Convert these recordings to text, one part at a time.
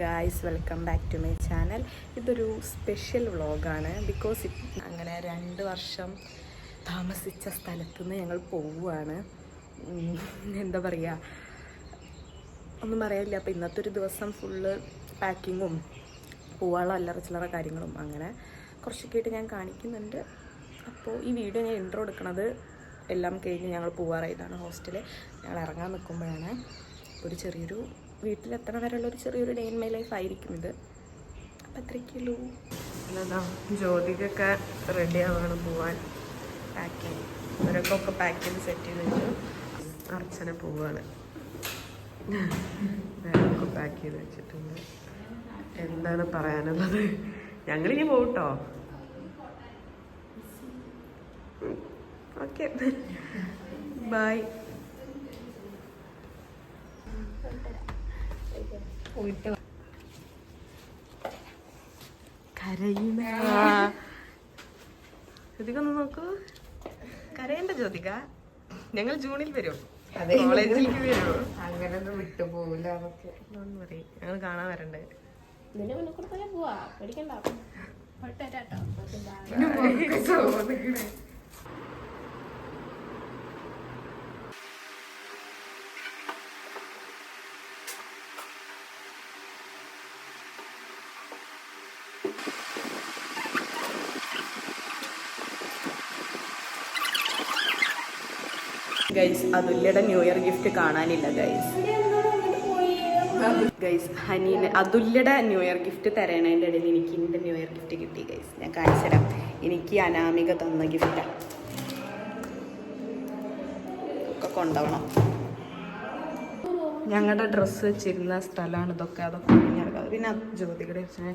Guys welcome back to my channel ഇതൊരു special വ്ളോഗാണ് because അങ്ങനെ രണ്ട് വർഷം താമസിച്ച സ്ഥലത്ത് നിന്ന് ഞങ്ങൾ പോവുകയാണ്. എന്താ പറയുക ഒന്നും പറയാനില്ല. അപ്പോൾ ഇന്നത്തെ ഒരു ദിവസം ഫുള്ള് പാക്കിങ്ങും പോവാനുള്ള അല്ലറ ചില്ലറ കാര്യങ്ങളും അങ്ങനെ കുറച്ചൊക്കെ ആയിട്ട് ഞാൻ കാണിക്കുന്നുണ്ട്. അപ്പോൾ ഈ വീഡിയോ ഞാൻ ഇൻട്രോ എടുക്കുന്നത് എല്ലാം കഴിഞ്ഞ് ഞങ്ങൾ പോവാറായതാണ് ഹോസ്റ്റലിൽ ഞങ്ങൾ ഇറങ്ങാൻ നിൽക്കുമ്പോഴാണ്. ഒരു ചെറിയൊരു വീട്ടിലെത്തണ വരെയുള്ള ഒരു ചെറിയൊരു ഡേ ഇൻ മൈ ലൈഫ് ആയിരിക്കും ഇത് അപ്പം അത്രയ്ക്കുള്ളൂ. അല്ലതാ ജ്യോതികൊക്കെ റെഡി ആവാണ് പോവാൻ. പാക്ക് ചെയ്യും. അവരൊക്കെ ഒക്കെ പാക്ക് ചെയ്ത് സെറ്റ് ചെയ്ത് വെച്ചു. അർച്ചന പോവാണ്. ബാഗൊക്കെ പാക്ക് ചെയ്ത് വെച്ചിട്ടുണ്ട്. എന്താണ് പറയാനുള്ളത്? ഞങ്ങളിനി പോകട്ടോ ഓക്കെ ബൈ പോയിട്ട് കരയുന്ന ജ്യോതിക ഒന്ന് നോക്കൂ. കരയണ്ട ജ്യോതിക. ഞങ്ങൾ ജൂണിൽ വരും അതെ. കോളേജിലേക്ക് വരും അങ്ങനെ ഒന്നും വിട്ടു പോവില്ല പറയും. ഞങ്ങൾ കാണാൻ വരണ്ടേ. ഇതിന്റെ മുന്നിൽ കൂടെ തന്നെ പോവാ. പേടിക്കണ്ട. പോയിട്ട് ഗൈസ് അതുല്യയുടെ ന്യൂ ഇയർ ഗിഫ്റ്റ് കാണാനില്ല ഗൈസ് ഗൈസ് ഹനീന് അതുല്യയുടെ ന്യൂ ഇയർ ഗിഫ്റ്റ് തരണേന്റെ ഇടയിൽ എനിക്ക് എന്റെ ന്യൂ ഇയർ ഗിഫ്റ്റ് കിട്ടി ഗൈസ് ഞാൻ കാണിച്ചു തരാം. എനിക്ക് അനാമിക തന്ന ഗിഫ്റ്റാണ് ഒക്കെ കൊണ്ടുപോകണം ഞങ്ങളുടെ ഡ്രസ്സ് വെച്ചിരുന്ന സ്ഥലമാണ് ഇതൊക്കെ. അതൊക്കെ പിന്നെ ജ്യോതികയുടെ വെച്ചാൽ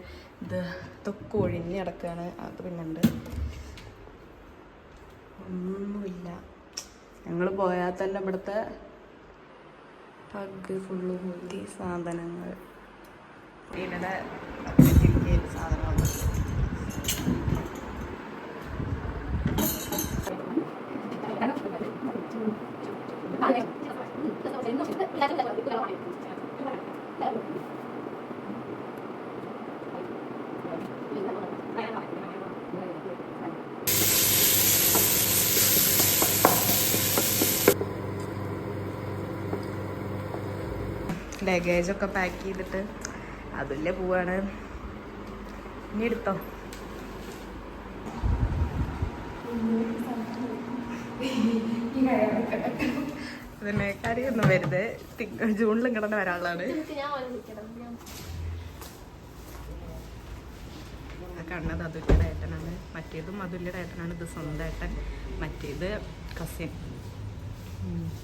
ഇത് ഇതൊക്കെ കിടക്കുകയാണ്. അത് പിന്നെ ഉണ്ട്. ഒന്നുമില്ല. ഞങ്ങൾ പോയാൽ തന്നെ ഇവിടുത്തെ പഗ് ഫുള്ള് പോയി സാധനങ്ങൾ. ഇവിടെ സാധനങ്ങൾ ലഗേജ് ഒക്കെ പാക്ക് ചെയ്തിട്ട് അതില്ലേ പോവാണ്. ഇനി എടുത്തോ? പിന്നെ കാര്യമൊന്നും വരുത് ജൂണിലും കിടന്ന് വരാനുള്ളതാണ്. കണ്ണത് അതുല്യയുടെ ഏട്ടനാണ്. മറ്റേതും അതുല്യയുടെ ഏട്ടനാണ്. ഇത് സ്വന്തം ഏട്ടൻ മറ്റേത് കസിൻ.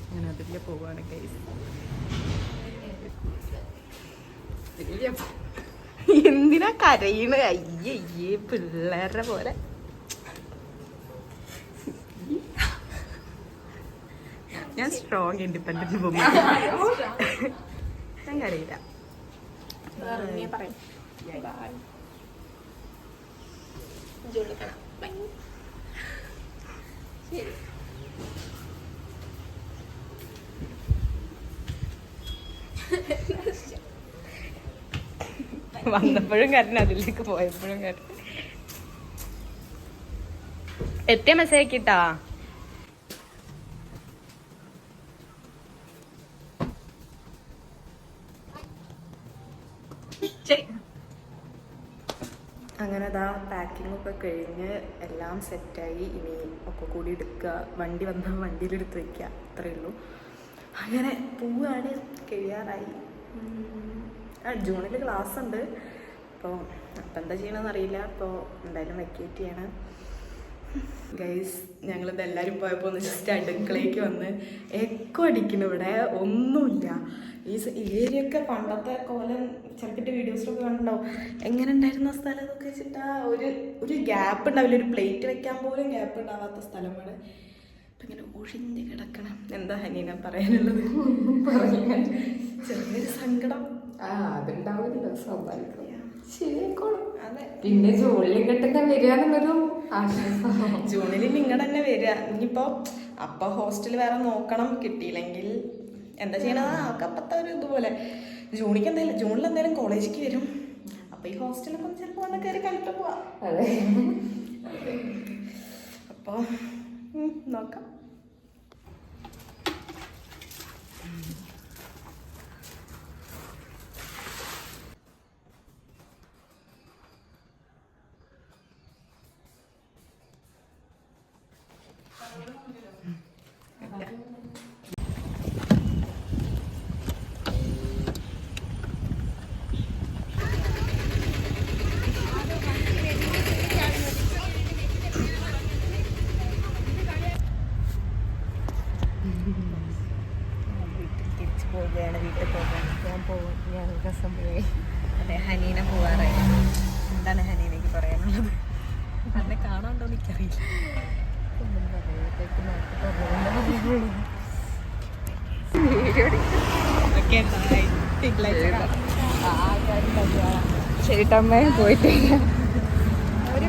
അങ്ങനെ അതുല്യ പോവാണ് കൈസ് എന്തിനാ കരയണ്? അയ്യേ പിള്ളേരുടെ പോലെ. ഞാൻ സ്ട്രോങ് ഇൻഡിപെൻഡന്റ് വുമൺ ഞാൻ കരയില്ല. ശരി വന്നപ്പോഴും കരഞ്ഞ അതിലേക്ക് പോയപ്പോഴും കരഞ്ഞ. എത്തിയ മെസ്സേജ് കിട്ടാ അങ്ങനെ അതാ പാക്കിംഗ് ഒക്കെ കഴിഞ്ഞ് എല്ലാം സെറ്റായി ഇനി ഒക്കെ കൂടി എടുക്കുക വണ്ടി വന്നാൽ വണ്ടിയിലെടുത്ത് വയ്ക്കുക അത്രയേ ഉള്ളൂ. അങ്ങനെ പോവുകയാണ് കഴിയാറായി. ജൂണിൽ ക്ലാസ് ഉണ്ട് അപ്പോൾ അപ്പം എന്താ ചെയ്യണമെന്ന് അറിയില്ല. അപ്പോൾ എന്തായാലും വെക്കേറ്റ് ചെയ്യണം. ഗൈസ് ഞങ്ങളിത് എല്ലാവരും പോയപ്പോൾ ഒന്ന് ജസ്റ്റ് അടുക്കളയ്ക്ക് വന്ന് എക്കോ അടിക്കുന്നു ഇവിടെ. ഒന്നുമില്ല. ഈ ഏരിയൊക്കെ പണ്ടത്തെ കോലം ചിലപ്പിട്ട് വീഡിയോസിലൊക്കെ കണ്ടുണ്ടാവും എങ്ങനെ ഉണ്ടായിരുന്ന സ്ഥലം എന്നൊക്കെ വെച്ചിട്ടാ ഒരു ഒരു ഗ്യാപ്പ് ഉണ്ടാവില്ല. ഒരു പ്ലേറ്റ് വെക്കാൻ പോലും ഗ്യാപ്പ് ഉണ്ടാവാത്ത സ്ഥലമാണ് ഇപ്പം ഇങ്ങനെ ഒഴിഞ്ഞ് കിടക്കണം. എന്താ ഹനീന പറയാനുള്ളത്? ചെറിയൊരു സങ്കടം. ആ അതുണ്ടാവില്ല സ്വാഭാവികം ശരിയായിക്കോളും അതെ. പിന്നെ ജോലി കിട്ടുന്ന വരിക എന്നുള്ളൊരു ജൂണിൽ നിങ്ങൾ തന്നെ വരിക. ഇനിയിപ്പോ അപ്പൊ ഹോസ്റ്റൽ വേറെ നോക്കണം. കിട്ടിയില്ലെങ്കിൽ എന്താ ചെയ്യണത്? അപ്പത്തെ ഒരു ഇതുപോലെ. ജൂണിക്ക് എന്തായാലും ജൂണിൽ എന്തായാലും കോളേജിലേക്ക് വരും. അപ്പൊ ഈ ഹോസ്റ്റലൊക്കെ ഒന്ന് ചിലപ്പോൾ വന്ന് കയറി കണ്ടിട്ട് പോവാം. അതെ. അപ്പോൾ നോക്കാം. പോവുകയാണ് വീട്ടിൽ പോകാൻ. ഞാൻ പോകും ഞാൻ ദിവസം പോയി. അതെ ഹനീന പോവാറായി. എന്താണ് ഹനീനയ്ക്ക് പറയാനുള്ളത്? എന്നെ കാണാണ്ടോ എനിക്കറിയില്ല. ശരിട്ടമ്മ ഒരു പോയിട്ട്. ഒരു